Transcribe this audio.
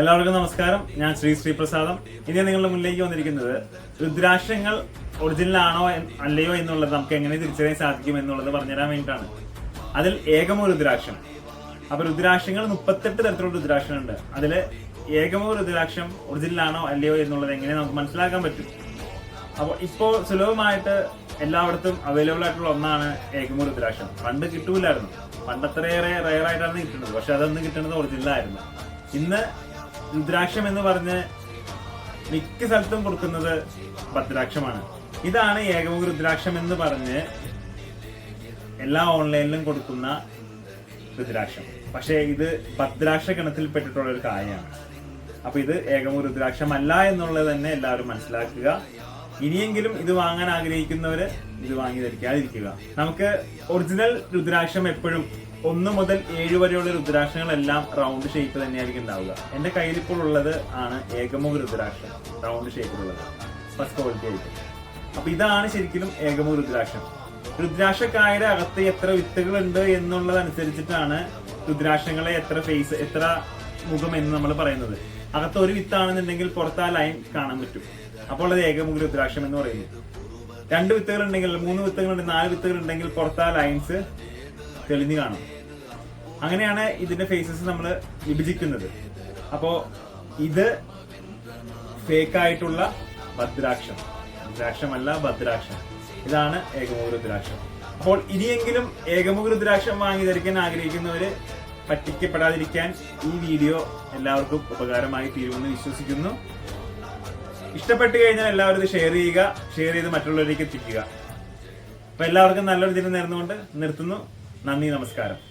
എല്ലാവർക്കും നമസ്കാരം. ഞാൻ ശ്രീ ശ്രീപ്രസാദം. ഇനി നിങ്ങളുടെ മുന്നിലേക്ക് വന്നിരിക്കുന്നത് രുദ്രാക്ഷങ്ങൾ ഒറിജിനൽ ആണോ അല്ലയോ എന്നുള്ളത് നമുക്ക് എങ്ങനെ തിരിച്ചറിയാൻ സാധിക്കും എന്നുള്ളത് പറഞ്ഞുതരാൻ വേണ്ടിയിട്ടാണ്. അതിൽ ഏകമോ രുദ്രാക്ഷം. അപ്പൊ രുദ്രാക്ഷങ്ങൾ മുപ്പത്തെട്ട് തരത്തിലുള്ള രുദ്രാക്ഷമുണ്ട് അതിൽ ഏകമോ രുദ്രാക്ഷം ഒറിജിനൽ ആണോ അല്ലയോ എന്നുള്ളത് എങ്ങനെ നമുക്ക് മനസ്സിലാക്കാൻ പറ്റും. അപ്പോൾ ഇപ്പോ സുലഭമായിട്ട് എല്ലായിടത്തും അവൈലബിൾ ആയിട്ടുള്ള ഒന്നാണ് ഏകമോ രുദ്രാക്ഷം. പണ്ട് കിട്ടൂലായിരുന്നു പണ്ട് അത്രയേറെ റയർ ആയിട്ടാണ് കിട്ടുന്നത്. പക്ഷെ അതൊന്നും കിട്ടുന്നത് ഒറിജിനൽ ആയിരുന്നു. ഇന്ന് രുദ്രാക്ഷം എന്ന് പറഞ്ഞ് മിക്ക സ്ഥലത്തും കൊടുക്കുന്നത് ഭദ്രാക്ഷമാണ്. ഇതാണ് ഏകമുഖ രുദ്രാക്ഷം എന്ന് പറഞ്ഞ് എല്ലാ ഓൺലൈനിലും കൊടുക്കുന്ന രുദ്രാക്ഷം. പക്ഷേ ഇത് ഭദ്രാക്ഷ ഗണത്തിൽ പെട്ടിട്ടുള്ള ഒരു കാര്യമാണ് അപ്പൊ ഇത് ഏകമുഖ രുദ്രാക്ഷം അല്ല എന്നുള്ളത് തന്നെ എല്ലാവരും മനസ്സിലാക്കുക. ഇനിയെങ്കിലും ഇത് വാങ്ങാൻ ആഗ്രഹിക്കുന്നവര് ഇത് വാങ്ങി ധരിക്കാതിരിക്കുക. നമുക്ക് ഒറിജിനൽ രുദ്രാക്ഷം എപ്പോഴും ഒന്ന് മുതൽ ഏഴ് വരെയുള്ള രുദ്രാക്ഷങ്ങളെല്ലാം റൗണ്ട് ഷേപ്പ് തന്നെയായിരിക്കും ഉണ്ടാവുക. എന്റെ കയ്യിൽ ഇപ്പോൾ ഉള്ളത് ആണ് ഏകമുഖ രുദ്രാക്ഷം റൗണ്ട് ഷേപ്പിലുള്ളത് ഫസ്റ്റ് ക്വാളിറ്റി ആയിട്ട്. അപ്പൊ ഇതാണ് ശരിക്കും ഏകമുഖ രുദ്രാക്ഷം. രുദ്രാക്ഷക്കായുടെ അകത്ത് എത്ര വിത്തുകൾ ഉണ്ട് എന്നുള്ളതനുസരിച്ചിട്ടാണ് രുദ്രാക്ഷങ്ങളെ എത്ര ഫേസ് എത്ര മുഖം എന്ന് നമ്മൾ പറയുന്നത്. അകത്ത് ഒരു വിത്താണെന്നുണ്ടെങ്കിൽ പുറത്ത് ലൈൻ കാണാൻ പറ്റും. അപ്പോൾ അത് ഏകമുഖ രുദ്രാക്ഷം എന്ന് പറയുന്നു. രണ്ട് വിത്തുകൾ ഉണ്ടെങ്കിൽ മൂന്ന് വിത്തുകൾ ഉണ്ടെങ്കിൽ നാല് വിത്തുകൾ ഉണ്ടെങ്കിൽ പുറത്താ ലൈൻസ് തെളിഞ്ഞു കാണും. അങ്ങനെയാണ് ഇതിന്റെ ഫേസസ് നമ്മൾ വിഭജിക്കുന്നത്. അപ്പോ ഇത് ഫേക്ക് ആയിട്ടുള്ള ഭദ്രാക്ഷം. ഭദ്രാക്ഷമല്ല ഭദ്രാക്ഷം. ഇതാണ് ഏകമുഖ രുദ്രാക്ഷം അപ്പോൾ ഇനിയെങ്കിലും ഏകമുഖ രുദ്രാക്ഷം വാങ്ങി ധരിക്കാൻ ആഗ്രഹിക്കുന്നവര് പറ്റിക്കപ്പെടാതിരിക്കാൻ ഈ വീഡിയോ എല്ലാവർക്കും ഉപകാരമായി തീരുമെന്ന് വിശ്വസിക്കുന്നു. ഇഷ്ടപ്പെട്ടു കഴിഞ്ഞാൽ എല്ലാവരും ഇത് ഷെയർ ചെയ്യുക ഷെയർ ചെയ്ത് മറ്റുള്ളവരിലേക്ക് എത്തിക്കുക. അപ്പൊ എല്ലാവർക്കും നല്ലൊരു ദിനം നേർന്നുകൊണ്ട് നിർത്തുന്നു. നന്ദി നമസ്കാരം.